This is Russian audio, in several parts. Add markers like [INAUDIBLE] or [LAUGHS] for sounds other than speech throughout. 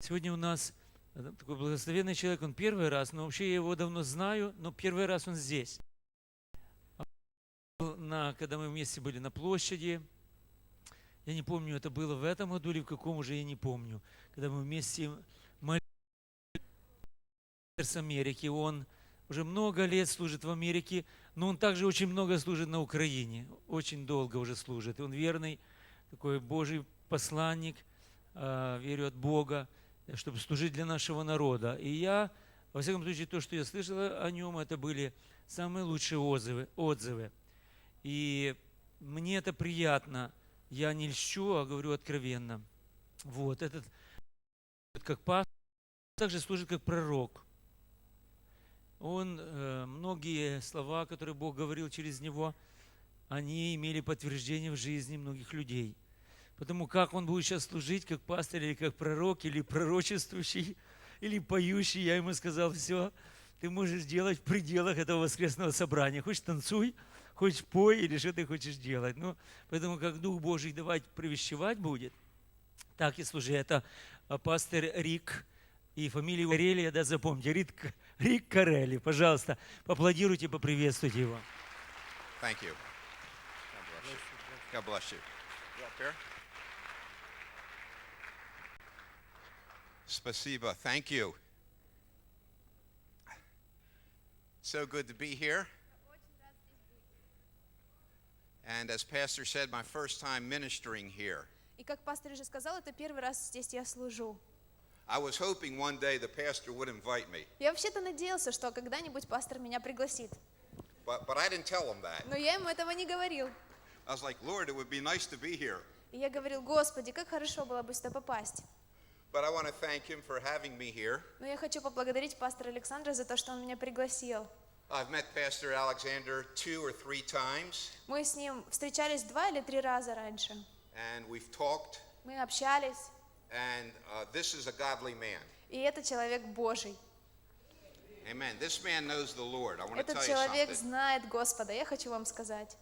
Сегодня у нас э, такой благословенный человек, он первый раз, но вообще я его давно знаю, но первый раз он здесь. На, когда мы вместе были на площади, я не помню, это было в этом году или в каком уже, я не помню, когда мы вместе молились с Америки, он уже много лет служит в Америке, но он также очень много служит на Украине, очень долго уже служит. Он верный, такой Божий посланник, а, верю от Бога, чтобы служить для нашего народа. И я, во всяком случае, то, что я слышала о нем, это были самые лучшие отзывы. отзывы. И мне это приятно. Я не льщу, а говорю откровенно. Вот, этот как пастор, также служит как пророк. Он, э, многие слова, которые Бог говорил через него, они имели подтверждение в жизни многих людей. Потому как он будет сейчас служить, как пастор, или как пророк, или пророчествующий, [LAUGHS] или поющий, я ему сказал, все, ты можешь делать в пределах этого воскресного собрания. Хочешь танцуй, хочешь пой, или что ты хочешь делать. Ну, поэтому как Дух Божий давать провещевать будет, так и служи. Это а, пастор Рик, и фамилию Карелия, да, запомните, Рик, Рик Карелли, пожалуйста, поаплодируйте, поприветствуйте его. Thank you. God bless you. God bless you. You up here? Spasiba, thank you. So good to be here. And as Pastor said, my first time ministering here. И как пастор уже сказал, это первый раз здесь я служу. I was hoping one day the pastor would invite me, Я вообще-то надеялся, что когда-нибудь пастор меня пригласит. but, but I didn't tell him that. Но я ему этого не говорил. I was like, Lord, it would be nice to be here. И я говорил, Господи, как хорошо было бы сюда попасть. But I want to thank him for having me here. Но я хочу поблагодарить пастора Александра за то, что он меня пригласил. I've met Pastor Alexander two or three times, Мы с ним встречались два или три раза раньше. and we've talked, Мы общались, and uh, this is a godly man. и это человек Божий. Amen. This man knows the Lord. I want to Этот tell you человек something. знает Господа. Я хочу вам сказать.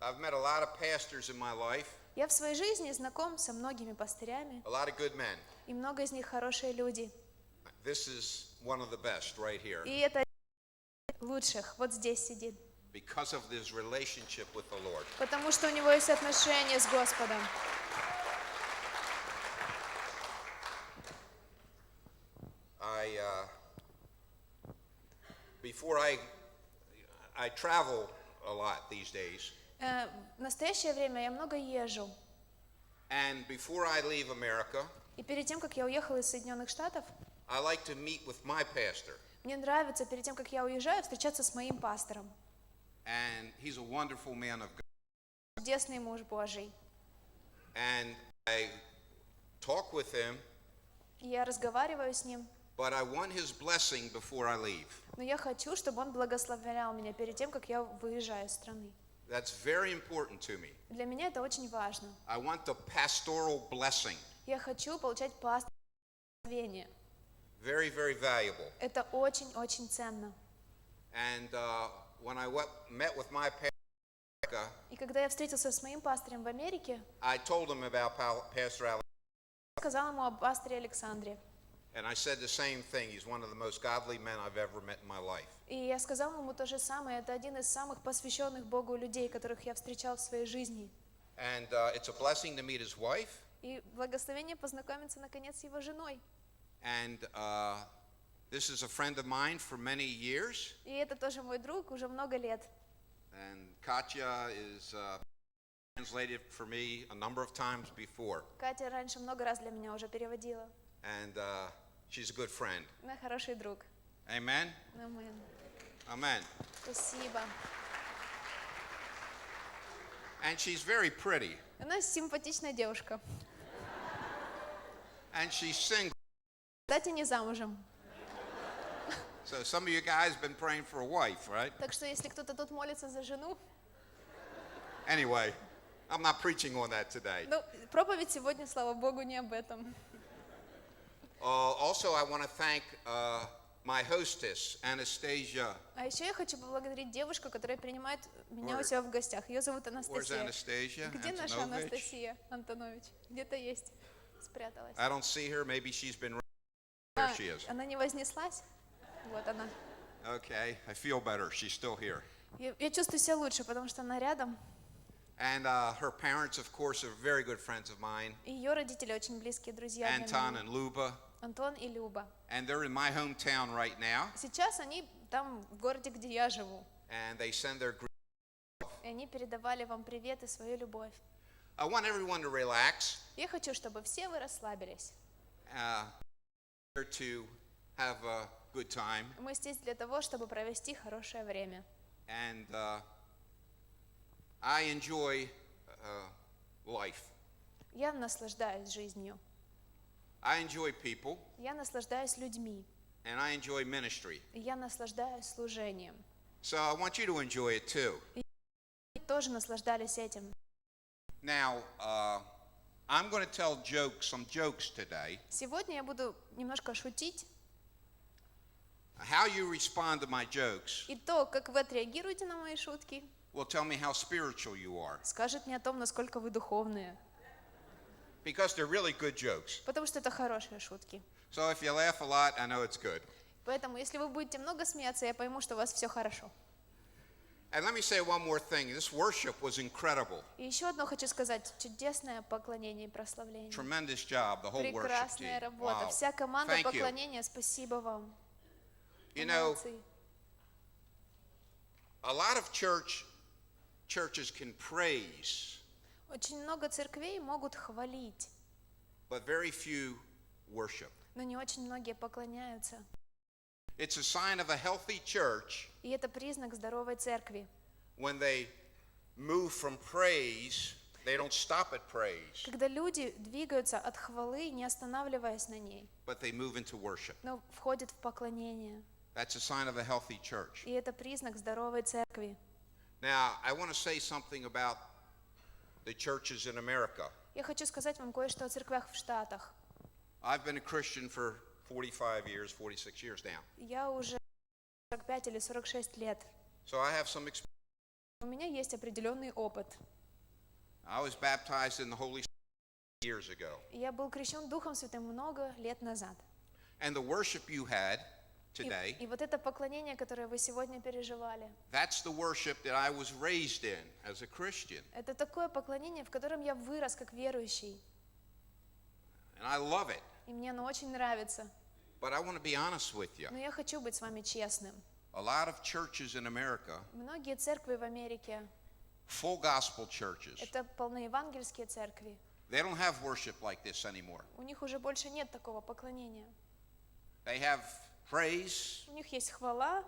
I've met a lot of pastors in my life, Я в своей жизни знаком со многими пастырями, a lot of good men. И много из них хорошие люди. This is one of the best right here И это лучших вот здесь сидит. because of his relationship with the Lord. Потому что у него есть отношения с Господом. I, uh, before I, I travel a lot these days, Э, В настоящее время я много езжу. and before I leave America, И перед тем, как я уехала из Соединенных Штатов, I like to meet with my pastor, мне нравится перед тем, как я уезжаю, встречаться с моим пастором. and he's a wonderful man of God. Чудесный муж Божий. And I talk with him, я разговариваю с ним, but I want his blessing before I leave. но я хочу, чтобы он благословлял меня перед тем, как я выезжаю из страны. That's very important to me. Для меня это очень важно. I want the pastoral blessing. Я хочу получать благословение. Very, very valuable. Это очень-очень ценно. And uh, when I met with my pastor, И когда я встретился с моим пастором в Америке, I told him about Pastor Alex, сказал ему об пасторе Александре. and I said the same thing. He's one of the most godly men I've ever met in my life. И я сказала ему то же самое. Это один из самых посвященных Богу людей, которых я встречал в своей жизни. And uh, it's a blessing to meet his wife. И благословение познакомиться наконец с его женой. And uh, this is a friend of mine for many years. И это тоже мой друг уже много лет. And Katya is uh, translated for me a number of times before. Катя раньше много раз для меня уже переводила. And uh, she's a good friend. Она хороший друг. Amen? Амен. Amen. Спасибо. And she's very pretty. Она симпатичная девушка. And she's single. Кстати, не замужем. So some of you guys been praying for a wife, right? Так что если кто-то тут молится за жену, Anyway, I'm not preaching on that today. ну, проповедь сегодня, слава Богу, не об этом. Uh, also, I want to thank uh, my hostess, Anastasia. А еще я хочу поблагодарить девушку, которая принимает меня у себя в гостях. Ее зовут Анастасия. Anastasia? Где наша Antonovich? Анастасия Антонович? Где-то есть. Спряталась. I don't see her. Maybe she's been. А, There she is. Она не вознеслась? Вот она. Okay, I feel better. She's still here. Я, я чувствую себя лучше, потому что она рядом. And uh, her parents, of course, are very good friends of mine, И ее родители очень близкие друзья Anton меня. and Luba. Антон и Люба. And they're in my hometown right now. Сейчас они там, в городе, где я живу. And they send their greetings. И они передавали вам привет и свою любовь. I want everyone to relax, Я хочу, чтобы все вы расслабились. uh, to have a good time. Мы здесь для того, чтобы провести хорошее время. And uh, I enjoy uh, life. Я наслаждаюсь жизнью. I enjoy people, Я наслаждаюсь людьми. and I enjoy ministry. Я наслаждаюсь служением. So I want you to enjoy it too. Тоже наслаждались этим. Now, uh, I'm going to tell jokes, some jokes today. Сегодня я буду немножко шутить. How you respond to my jokes И то, как вы отреагируете на мои шутки, will tell me how spiritual you are. скажет мне о том, насколько вы духовные. Because they're really good jokes. Потому что это хорошие шутки. So if you laugh a lot, I know it's good. Поэтому, если вы будете много смеяться, я пойму, что у вас все хорошо. And let me say one more thing. This worship was incredible. И еще одно хочу сказать. Чудесное поклонение и прославление. Tremendous job, the whole worship Прекрасная team. работа. Wow. Вся команда Thank you. поклонения, спасибо вам. You know, a lot of church churches can praise, Очень много церквей могут хвалить, but very few worship. но не очень многие поклоняются. It's a sign of a healthy church И это признак здоровой церкви. when they move from praise, they don't stop at praise, Когда люди двигаются от хвалы, не останавливаясь на ней, but they move into worship. но входят в поклонение. That's a sign of a healthy church. И это признак здоровой церкви. Now, I want to say something about the churches in America. Я хочу сказать вам кое-что о церквях в Штатах. I've been a Christian for 45 years, 46 years now. Я уже 45 или 46 лет. So I have some experience. У меня есть определенный опыт. I was baptized in the Holy Spirit years ago. Я был крещен Духом Святым много лет назад. And the worship you had today, и вот это поклонение, которое вы сегодня переживали, that's the worship that I was raised in as a Christian. это такое поклонение, в котором я вырос как верующий. And I love it. И мне оно очень нравится. But I want to be honest with you. Но я хочу быть с вами честным. A lot of churches in America, Многие церкви в Америке full gospel churches, это полноевангельские церкви. they don't have worship like this anymore. У них уже больше нет такого поклонения. They have praise, У них есть хвала,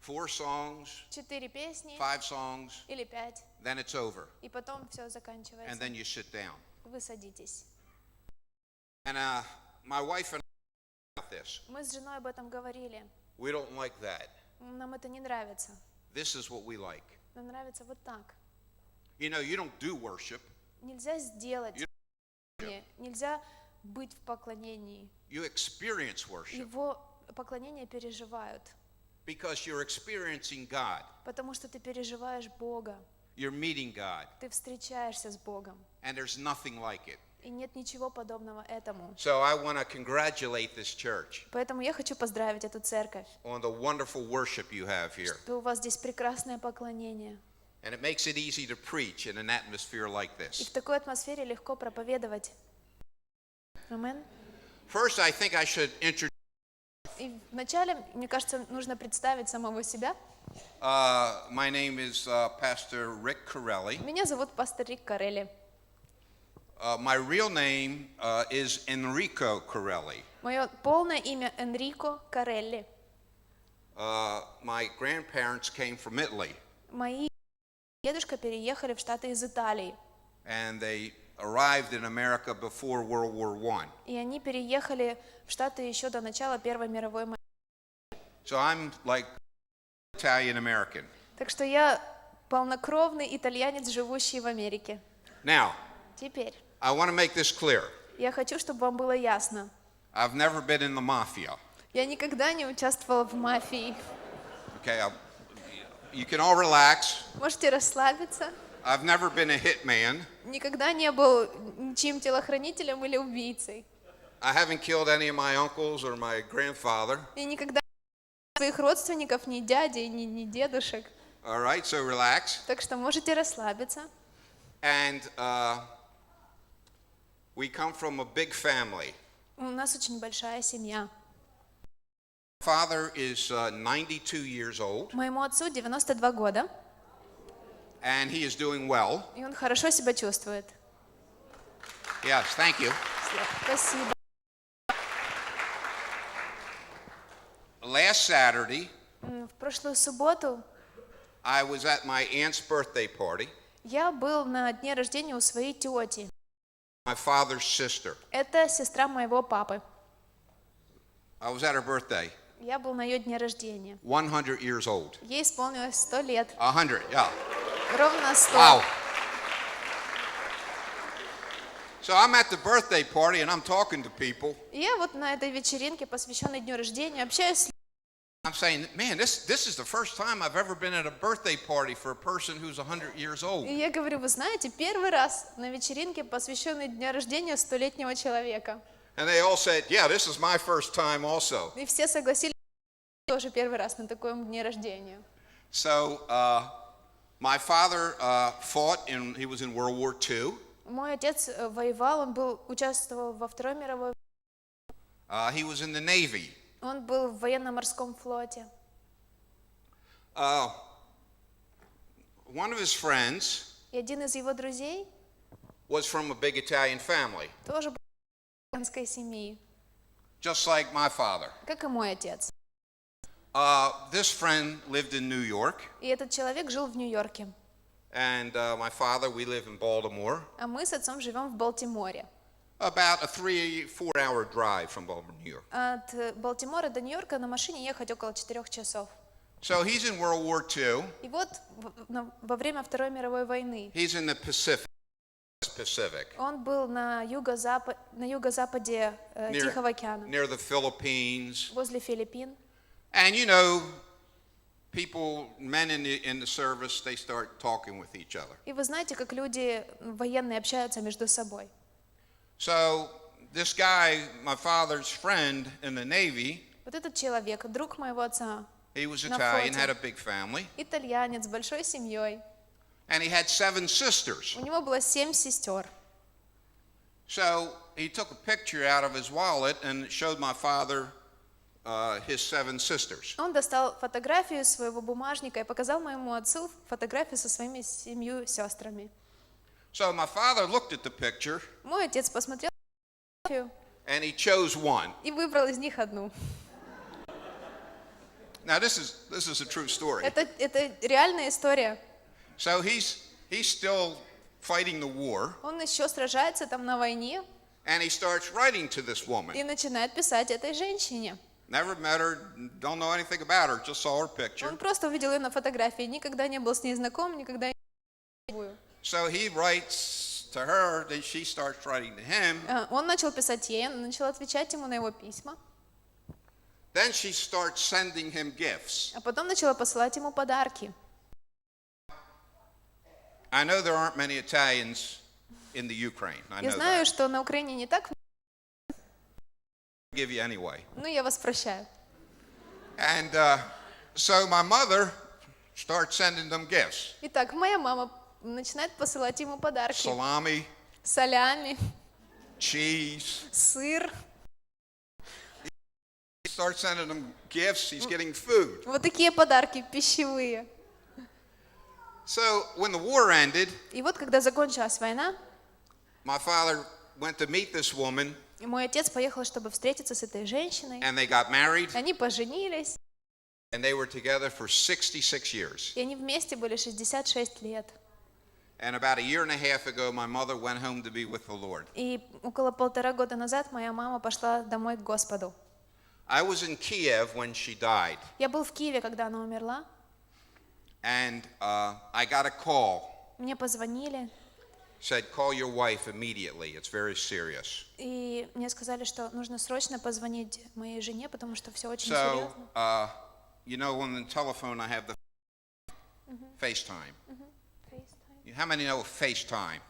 four songs, четыре песни five songs, или пять, then it's over. и потом все And заканчивается. then you sit down. Вы садитесь. And uh, my wife and I about this. Мы с женой об этом говорили. We don't like that. Нам это не нравится. This is what we like. Нам нравится вот так. You know, you don't do worship, Нельзя сделать, нельзя быть в поклонении. you experience worship Его поклонение переживают, because you're experiencing God. потому что ты переживаешь Бога, You're meeting God, ты встречаешься с Богом, and there's nothing like it. и нет ничего подобного этому. So I want to congratulate this church Поэтому я хочу поздравить эту церковь, on the wonderful worship you have here. что у вас здесь прекрасное поклонение. And it makes it easy to preach in an atmosphere like И this. в такой атмосфере легко проповедовать. Амен. First, I think I should introduce. И вначале, мне кажется, нужно представить самого себя. Uh, my name is uh, Pastor Rick Corelli. Меня зовут пастор Рик Карелли. Uh, my real name uh, is Enrico Corelli. Мое полное имя Энрико Карелли. Uh, my grandparents came from Italy, Мои дедушка переехали в Штаты из Италии. and they arrived in America before World War I. И они переехали в Штаты еще до начала Первой мировой войны. So I'm like Italian American. Так что я полнокровный итальянец, живущий в Америке. Now, Теперь, I want to make this clear. я хочу, чтобы вам было ясно. I've never been in the mafia. Я никогда не участвовала в мафии. Okay, I, you can all relax. Можете расслабиться. I've never been a hitman. Никогда не был ничьим телохранителем или убийцей. I haven't killed any of my uncles or my grandfather. И никогда своих родственников, ни дядей, ни, ни дедушек. All right, so relax. Так что можете расслабиться. And uh, we come from a big family. У нас очень большая семья. Father is uh, 92 years old, Моему отцу 92 года, and he is doing well. и он хорошо себя чувствует. Yes, thank you. Спасибо. Last Saturday, М, В прошлую субботу I was at my aunt's birthday party, я был на дне рождения у своей тети. my father's sister. Это сестра моего папы. I was at her birthday, Я был на ее дне рождения. 100 years old. Ей исполнилось 100 лет. 100, yeah. Ровно 100. Wow. So I'm at the birthday party and I'm talking to people. Я вот на этой вечеринке, посвященной дню рождения, общаюсь с I'm saying, man, this, this is the first time I've ever been at a birthday party for a person who's 100 years old. И я говорю, вы знаете, первый раз на вечеринке, посвященной дню рождения столетнего человека. And they all said, yeah, this is my first time also. И все согласились, тоже первый раз на таком дне рождения. So uh, my father uh, fought, in, he was in World War II. Мой отец э, воевал, он был, участвовал во Второй мировой Uh, he was in the Navy. Он был в военно-морском флоте. Uh, one of his friends И один из его друзей was from a big Italian family, тоже был из итальянской семьи, just like my father. как и мой отец. Uh, this friend lived in New York, И этот человек жил в Нью-Йорке. and uh, my father, we live in Baltimore, А мы с отцом живем в Балтиморе. about a three, four hour drive from Baltimore, New York. От э, Балтимора до Нью-Йорка на машине ехать около четырех часов. So he's in World War II. И вот в- на- во время Второй мировой войны He's in the Pacific. Pacific, он был на, юго-запад, на юго-западе э, near, Тихого океана, near the Philippines. возле Филиппин. And you know, people, men in the, in the service, they start talking with each other. И вы знаете, как люди военные общаются между собой. So this guy, my father's friend in the Navy, Вот этот человек, друг моего отца, he was На Italian, флоте. had a big family, итальянец, с большой семьей. and he had seven sisters. У него было семь сестер. So he took a picture out of his wallet and showed my father uh, his seven sisters. Он достал фотографию из своего бумажника и показал моему отцу фотографию со своими семью сестрами. So my father looked at the picture Мой отец посмотрел фотографию and he chose one. и выбрал из них одну. Now this is this is a true story. Это, это реальная история. So he's he's still fighting the war Он еще сражается там на войне and he starts writing to this woman. и начинает писать этой женщине. Never met her, don't know anything about her, just saw her picture. Он просто увидел ее на фотографии, никогда не был с ней знаком, никогда не живую. So he writes to her, then she starts writing to him. А, Он начал писать ей, она начала отвечать ему на его письма, Then she starts sending him gifts. а потом начала посылать ему подарки. I know there aren't many Italians in the Ukraine. I Я know знаю, that. что на Украине не так, I'll give you anyway. но я вас прощаю. And uh, so my mother starts sending them gifts. Итак, моя мама начинает посылать ему подарки. Salami, Солями, cheese. сыр. He starts sending them gifts. He's getting food. Вот такие подарки пищевые. So when the war ended, И вот, когда закончилась война, my father went to meet this woman, и мой отец поехал, чтобы встретиться с этой женщиной. and they got married, Они поженились, and they were together for 66 years. и они вместе были 66 лет. And about a year and a half ago, my mother went home to be with the Lord. И около полтора года назад моя мама пошла домой к Господу. I was in Kiev when she died, Я был в Киеве, когда она умерла. and uh, I got a call. Мне позвонили, Said, call your wife immediately. It's very serious. и мне сказали, что нужно срочно позвонить моей жене, потому что все очень So, серьезно. uh, you know, on the telephone, I have the FaceTime. FaceTime. How many know FaceTime?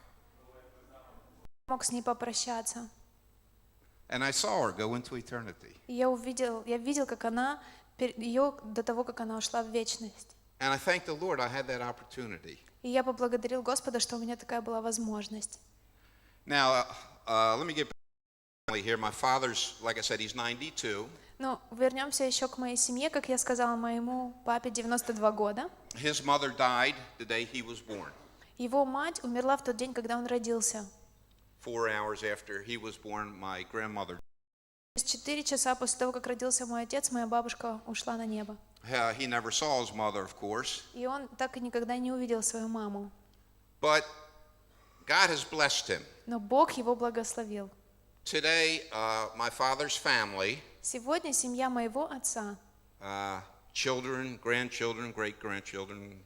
Мог с ней попрощаться. And I saw her go into eternity. И я увидел, я видел, как она, ее до того, как она ушла в вечность. And I thank the Lord I had that opportunity. И я поблагодарил Господа, что у меня такая была возможность. Now, uh, uh, let me get back to my family here. My father's, like I said, he's 92. Ну, вернемся еще к моей семье. Как я сказала, моему папе 92 года. His mother died the day he was born, Его мать умерла в тот день, когда он родился. four hours after he was born. My grandmother. Через четыре часа после того, как родился мой отец, моя бабушка ушла на небо. Uh, he never saw his mother, of course, И он так и никогда не увидел свою маму. but God has blessed him. Но Бог его благословил. Today, uh, my father's family, Сегодня семья моего отца, uh, children, grandchildren, great grandchildren,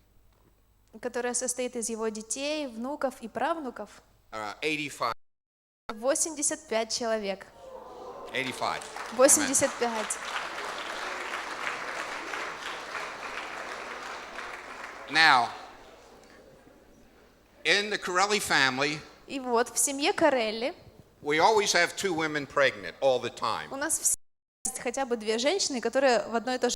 которая состоит из его детей, внуков и правнуков, uh, 85. 85 человек. 85. 85. Now, in the Corelli family, И вот в семье Карелли we always have two women pregnant all the time. у нас всегда есть хотя бы две женщины, которые в одной и той же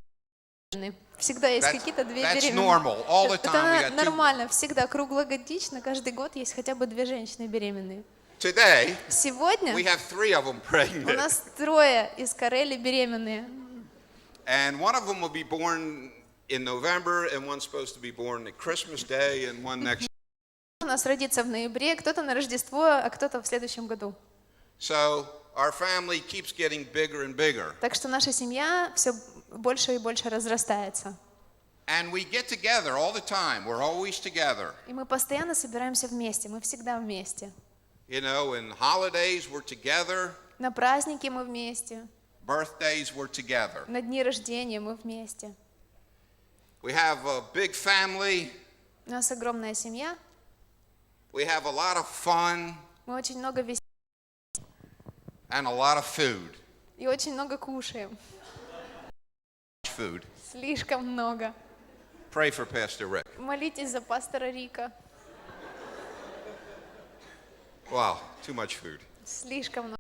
беременны. Всегда есть That's- какие-то две that's беременные. normal. All the Это time we two- нормально, всегда, круглогодично, каждый год есть хотя бы две женщины беременные. Today, Сегодня we have three of them у pregnant. нас трое из Карелли беременные. And one of them will be born in November, and one's supposed to be born at Christmas Day, and one next. У нас родится в ноябре, кто-то на Рождество, а кто-то в следующем году. So our family keeps getting bigger and bigger. Так что наша семья все больше и больше разрастается. And we get together all the time. We're always together. И мы постоянно собираемся вместе, мы всегда вместе. You know, in holidays, we're together. На праздники мы вместе, Birthdays, we're together. на дни рождения мы вместе. We have a big family. У нас огромная семья, We have a lot of fun мы очень много веселим and a lot of food. и очень много кушаем. Food. Слишком много. Pray for Pastor Rick. Молитесь за пастора Рика. Wow, too much food. Слишком много.